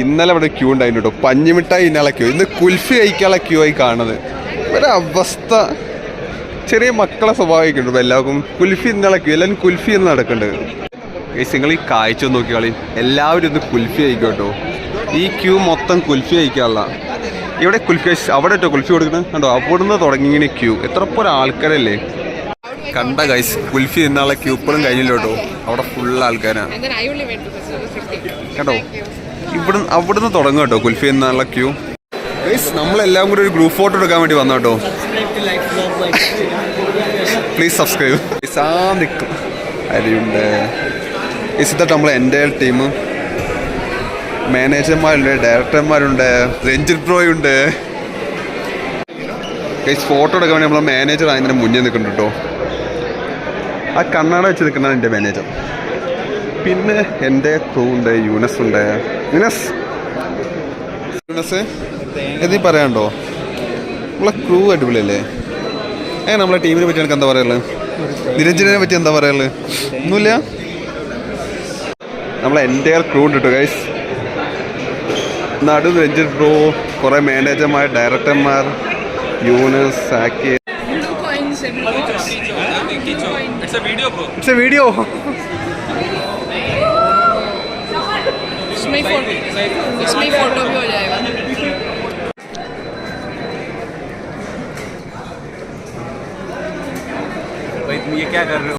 ഇന്നലെ ഇവിടെ ക്യൂ ഉണ്ടായിരുന്നു കേട്ടോ പഞ്ഞിമിഠായി ഇന്നാളെ ക്യൂ ഇന്ന് കുൽഫി കഴിക്കാനുള്ള ക്യൂ ആയി കാണുന്നത്. ഒരു അവസ്ഥ. ചെറിയ മക്കളെ സ്വഭാവമൊക്കെ ഉണ്ട് എല്ലാവർക്കും. കുൽഫി ഇന്നാളെ ക്യൂ എല്ലാവരും കുൽഫി എന്ന് നടക്കുന്നുണ്ട് ഗൈസ് നിങ്ങൾ ഈ കാഴ്ച നോക്കി നോക്കിയാളി എല്ലാവരും ഇന്ന് കുൽഫി കഴിക്കും കേട്ടോ ഈ ക്യൂ മൊത്തം കുൽഫി കഴിക്കാനുള്ള. ഇവിടെ കുൽഫി അവിടെ കേട്ടോ കുൽഫി കൊടുക്കുന്നത് കണ്ടോ അവിടുന്ന് തുടങ്ങി ഇങ്ങനെ ക്യൂ എത്ര പോലെ ആൾക്കാരല്ലേ. കണ്ട ഗൈസ് കുൽഫി ഇന്നാളെ ക്യൂ ഇപ്പോഴും കഴിഞ്ഞില്ല കേട്ടോ അവിടെ ഫുൾ ആൾക്കാരാണ് And then I only went to this over 50. കേട്ടോ ഇവിടെ അവിടുന്ന് തുടങ്ങും കേട്ടോ കുൽഫി എന്നുള്ള ക്യൂ. പ്ലീസ് നമ്മളെല്ലാം കൂടി ഒരു ഗ്രൂപ്പ് ഫോട്ടോ എടുക്കാൻ വേണ്ടി വന്നു കേട്ടോ. പ്ലീസ് സബ്സ്ക്രൈബ് ആ നിൽക്കും അരിയുണ്ട്. ഇസിട്ട് നമ്മളെ എന്റെ ടീം മാനേജർമാരുണ്ട് ഡയറക്ടർമാരുണ്ട് രഞ്ജിത് ബ്രോയ് ഉണ്ട്. ഗൈസ് ഫോട്ടോ എടുക്കാൻ വേണ്ടി നമ്മളെ മാനേജർ അതിന്റെ മുന്നേ നിൽക്കുന്നുണ്ട് കേട്ടോ. ആ കണ്ണാട വെച്ച് നിൽക്കുന്നതാണ് എന്റെ മാനേജർ പിന്നെ എന്റെ ക്രൂ ഉണ്ട് യൂനസ് ഉണ്ട്. യൂനസ്. യൂനസ് എതി പറയാണ്ടോ നമ്മളെ ക്രൂ അടിപൊളിയല്ലേ? ഏ നമ്മളെ ടീമിനെ പറ്റി എനിക്ക് എന്താ പറയാനുള്ളത് നിരഞ്ജനെ പറ്റി എന്താ പറയാനുള്ളത് ഒന്നുമില്ല. നമ്മളെ എന്റെ ക്രൂ ഉണ്ട് കേട്ടോ ഗൈസ് നടു രഞ്ജിത് ബ്രോ കുറേ മാനേജർമാർ ഡയറക്ടർമാർ Younus Zaki. It's a video इसमें फ़ोटो इसमें फ़ोटो भी हो जाएगा। भाई तुम ये क्या कर रहे हो?